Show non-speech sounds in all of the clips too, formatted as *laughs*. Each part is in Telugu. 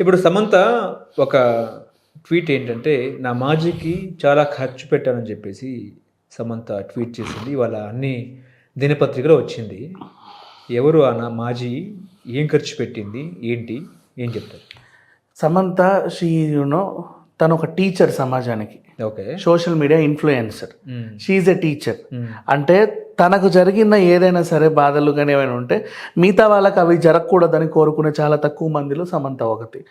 ఇప్పుడు సమంత ఒక ట్వీట్ ఏంటంటే నా మాజీకి చాలా ఖర్చు పెట్టానని చెప్పేసి సమంత ట్వీట్ చేసింది. వాళ్ళ అన్ని దినపత్రికలో వచ్చింది. ఎవరు ఆ నా మాజీ ఏం ఖర్చు పెట్టింది? ఏంటి? ఏం చెప్తారు? సమంత షీ యునో తను ఒక టీచర్ సమాజానికి. Okay. Social media influencer. She a teacher. అంటే తనకు జరిగిన ఏదైనా సరే బాధలు కానీ ఏమైనా ఉంటే మిగతా వాళ్ళకి అవి జరగకూడదని కోరుకునే చాలా తక్కువ మందిలో సమంత ఒకటి.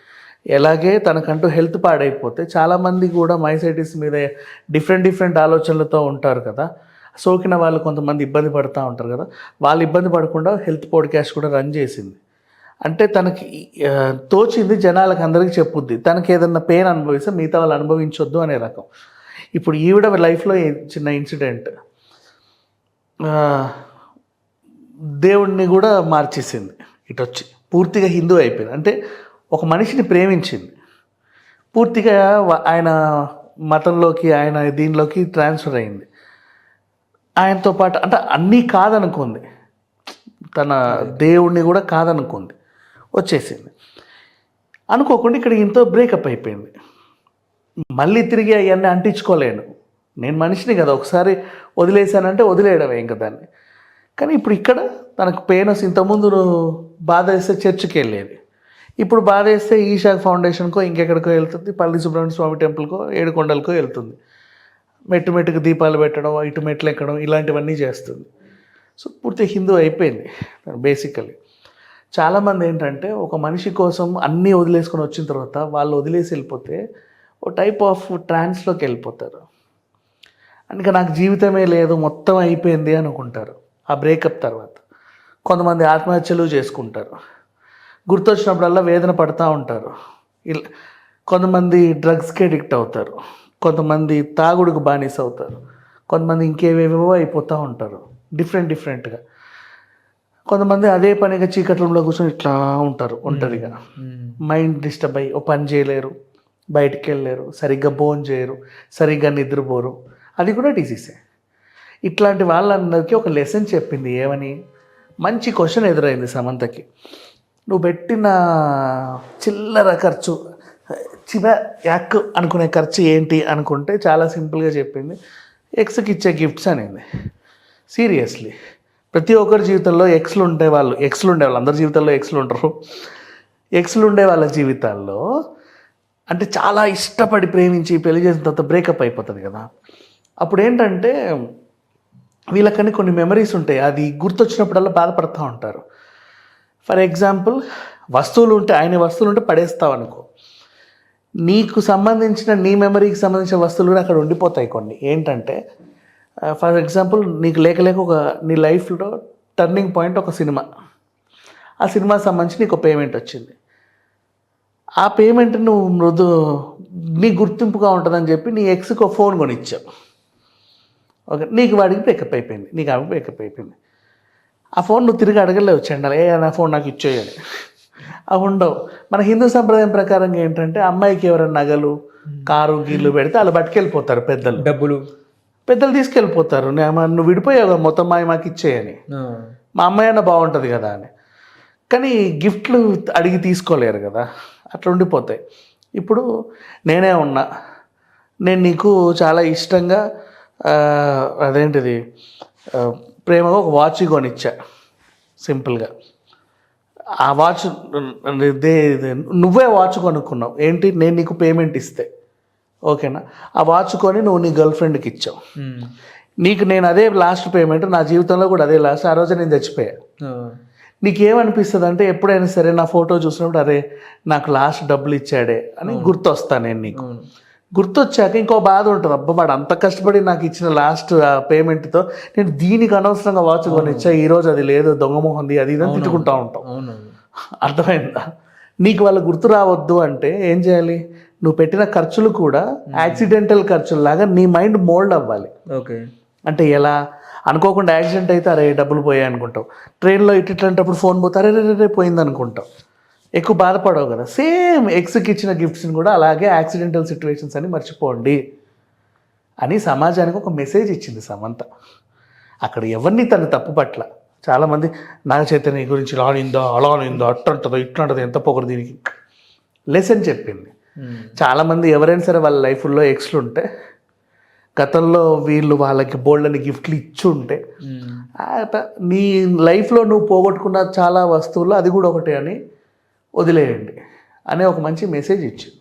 ఎలాగే తనకంటూ హెల్త్ పాడైపోతే చాలామంది కూడా మైసైటిస్ మీద డిఫరెంట్ డిఫరెంట్ ఆలోచనలతో ఉంటారు కదా. సోకిన వాళ్ళు కొంతమంది ఇబ్బంది పడుతూ ఉంటారు కదా. వాళ్ళు ఇబ్బంది పడకుండా హెల్త్ పాడ్కాస్ట్ కూడా రన్ చేసింది. అంటే తనకి తోచింది జనాలకు అందరికీ చెప్పుద్ది. తనకి ఏదన్నా పెయిన్ అనుభవిస్తే మిగతా వాళ్ళు అనుభవించొద్దు అనే రకం. ఇప్పుడు ఈవిడ లైఫ్లో చిన్న ఇన్సిడెంట్ దేవుణ్ణి కూడా మార్చేసింది. ఇటు వచ్చి పూర్తిగా హిందూ అయిపోయింది. అంటే ఒక మనిషిని ప్రేమించింది. పూర్తిగా ఆయన మతంలోకి ఆయన దీనిలోకి ట్రాన్స్ఫర్ అయింది. ఆయనతో పాటు అంటే అన్నీ కాదనుకుంది. తన దేవుణ్ణి కూడా కాదనుకుంది. వచ్చేసింది. అనుకోకుండా ఇక్కడ ఇంతో బ్రేకప్ అయిపోయింది. మళ్ళీ తిరిగి అవన్నీ అంటించుకోలేను. నేను మనిషిని కదా ఒకసారి వదిలేశానంటే వదిలేయడమే ఇంకా దాన్ని. కానీ ఇప్పుడు ఇక్కడ తనకు పెయిన్ వస్తే ఇంతకుముందు నువ్వు బాధ వేస్తే చర్చికి వెళ్ళేది. ఇప్పుడు బాధ వేస్తే ఈషా ఫౌండేషన్కో ఇంకెక్కడికో వెళ్తుంది. పల్లి సుబ్రహ్మణ్య స్వామి టెంపుల్కో ఏడుకొండలకో వెళ్తుంది. మెట్టు మెట్టుకు దీపాలు పెట్టడం ఇటు మెట్లు ఎక్కడం ఇలాంటివన్నీ చేస్తుంది. సో పూర్తి హిందూ అయిపోయింది బేసికలీ. చాలామంది ఏంటంటే ఒక మనిషి కోసం అన్నీ వదిలేసుకొని వచ్చిన తర్వాత వాళ్ళు వదిలేసి వెళ్ళిపోతే ఓ టైప్ ఆఫ్ ట్రాన్స్లోకి వెళ్ళిపోతారు. అందుకే నాకు జీవితమే లేదు మొత్తం అయిపోయింది అనుకుంటారు ఆ బ్రేకప్ తర్వాత. కొంతమంది ఆత్మహత్యలు చేసుకుంటారు. గుర్తొచ్చినప్పుడల్లా వేదన పడుతూ ఉంటారు. ఇలా కొంతమంది డ్రగ్స్కి అడిక్ట్ అవుతారు. కొంతమంది తాగుడుకు బానిస అవుతారు. కొంతమంది ఇంకేవేవో అయిపోతూ ఉంటారు. డిఫరెంట్ డిఫరెంట్గా కొంతమంది అదే పనిగా చీకట్లలో కూర్చొని ఇట్లా ఉంటారు ఒంటరిగా. మైండ్ డిస్టర్బ్ అయ్యి ఓ పని చేయలేరు బయటికి వెళ్ళలేరు సరిగ్గా భోజనం చేయరు సరిగ్గా నిద్రపోరు. అది కూడా డిసీజే ఇట్లాంటి వాళ్ళందరికీ ఒక లెసన్ చెప్పింది ఏమని? మంచి క్వశ్చన్ ఎదురైంది సమంతకి. నువ్వు పెట్టిన చిల్లర ఖర్చు చివ యాక్ అనుకునే ఖర్చు ఏంటి అనుకుంటే చాలా సింపుల్గా చెప్పింది. ఎక్స్కి ఇచ్చే గిఫ్ట్స్ అనేది. సీరియస్లీ ప్రతి ఒక్కరి జీవితంలో ఎక్స్లు ఉండే వాళ్ళు ఎక్స్లు ఉండే వాళ్ళు అందరి జీవితంలో ఎక్స్లు ఉంటారు ఎక్స్లు ఉండే వాళ్ళ జీవితాల్లో అంటే చాలా ఇష్టపడి ప్రేమించి పెళ్ళి చేసిన తర్వాత బ్రేకప్ అయిపోతుంది కదా. అప్పుడు ఏంటంటే వీళ్ళకని కొన్ని మెమరీస్ ఉంటాయి. అది గుర్తొచ్చినప్పుడల్లా బాధపడుతూ ఉంటారు. ఫర్ ఎగ్జాంపుల్ వస్తువులు ఉంటే ఆయన వస్తువులు ఉంటే పడేస్తావు అనుకో. నీకు సంబంధించిన నీ మెమరీకి సంబంధించిన వస్తువులు కూడా అక్కడ ఉండిపోతాయి కొన్ని. ఏంటంటే ఫర్ ఎగ్జాంపుల్ నీకు లేక లేక ఒక నీ లైఫ్లో టర్నింగ్ పాయింట్ ఒక సినిమా. ఆ సినిమాకి సంబంధించి నీకు పేమెంట్ వచ్చింది. ఆ పేమెంట్ నువ్వు మృదు నీ గుర్తింపుగా ఉంటుందని చెప్పి నీ ఎక్స్కి ఒక ఫోన్ కొనిచ్చావు. ఓకే నీకు వాడికి బ్రేకప్ అయిపోయింది. నీకు ఆమె బ్రేకప్ అయిపోయింది. ఆ ఫోన్ నువ్వు తిరిగి అడగలేవు చెండాలి ఏ నా ఫోన్ నాకు ఇచ్చేయాలి *laughs* అవి ఉండవు. మన హిందూ సంప్రదాయం ప్రకారం ఏంటంటే అమ్మాయికి ఎవరైనా నగలు కారు గీళ్ళు పెడితే వాళ్ళు పట్టుకెళ్ళిపోతారు పెద్దలు. డబ్బులు. పెద్దలు తీసుకెళ్ళిపోతారు. నువ్వు విడిపోయావు కదా, మొత్తం మాయ మాకు ఇచ్చేయని. మా అమ్మాయి అన్న బాగుంటుంది కదా అని. కానీ గిఫ్ట్లు అడిగి తీసుకోలేరు కదా. అట్లా ఉండిపోతాయి. ఇప్పుడు నేనే ఉన్నా. నేను నీకు చాలా ఇష్టంగా అదేంటిది ప్రేమగా ఒక వాచ్ కొనిచ్చా. సింపుల్గా. ఆ వాచ్ నువ్వే వాచ్ కొనుక్కున్నావు. ఏంటి? నేను నీకు పేమెంట్ ఇస్తే. ఓకేనా? ఆ వాచ్ కొని నువ్వు నీ గర్ల్ ఫ్రెండ్కి ఇచ్చావు. నీకు నేను అదే లాస్ట్ పేమెంట్ నా జీవితంలో కూడా అదే లాస్ట్ ఆ రోజు నేను చచ్చిపోయా. నీకేమనిపిస్తుంది అంటే ఎప్పుడైనా సరే నా ఫోటో చూసినప్పుడు అరే నాకు లాస్ట్ డబ్బులు ఇచ్చాడే అని గుర్తొస్తాను నేను నీకు. గుర్తొచ్చాక ఇంకో బాధ ఉంటుంది అబ్బా వాడు అంత కష్టపడి నాకు ఇచ్చిన లాస్ట్ పేమెంట్తో నేను దీనికి అనవసరంగా వాచ్ కొనిచ్చా ఈ రోజు అది లేదు దొంగమోహంది అది ఇది అని తిట్టుకుంటా ఉంటాం. అర్థమైందా? నీకు వాళ్ళు గుర్తు రావద్దు అంటే ఏం చేయాలి? నువ్వు పెట్టిన ఖర్చులు కూడా యాక్సిడెంటల్ ఖర్చుల్లాగా నీ మైండ్ మోల్డ్ అవ్వాలి. ఓకే. అంటే ఎలా? అనుకోకుండా యాక్సిడెంట్ అయితే అరే డబ్బులు పోయాయి అనుకుంటావు. ట్రైన్లో ఇటు ఇట్లాంటప్పుడు ఫోన్ పోతే అరే రే, రే పోయింది అనుకుంటావు. ఎక్కువ బాధపడవు కదా. సేమ్ ఎక్స్కి ఇచ్చిన గిఫ్ట్స్ని కూడా అలాగే యాక్సిడెంటల్ సిచ్యువేషన్స్ అని మర్చిపోండి అని సమాజానికి ఒక మెసేజ్ ఇచ్చింది సమంత. అక్కడ ఎవరిని తను తప్పు పట్ల? చాలామంది నాగ చైతన్య గురించి ఇలా నిందో అలా నిందో అట్టుంటుందో ఇట్లుంటుందో ఎంత పొగరు దీనికి? లెసన్ చెప్పింది. చాలామంది ఎవరైనా సరే వాళ్ళ లైఫ్లో ఎక్స్లు ఉంటే గతంలో వీళ్ళు వాళ్ళకి బోల్డని గిఫ్ట్లు ఇచ్చి ఉంటే త- నీ లైఫ్లో నువ్వు పోగొట్టుకున్న చాలా వస్తువులు అది కూడా ఒకటే అని వదిలేయండి. అనే ఒక మంచి మెసేజ్ ఇచ్చింది.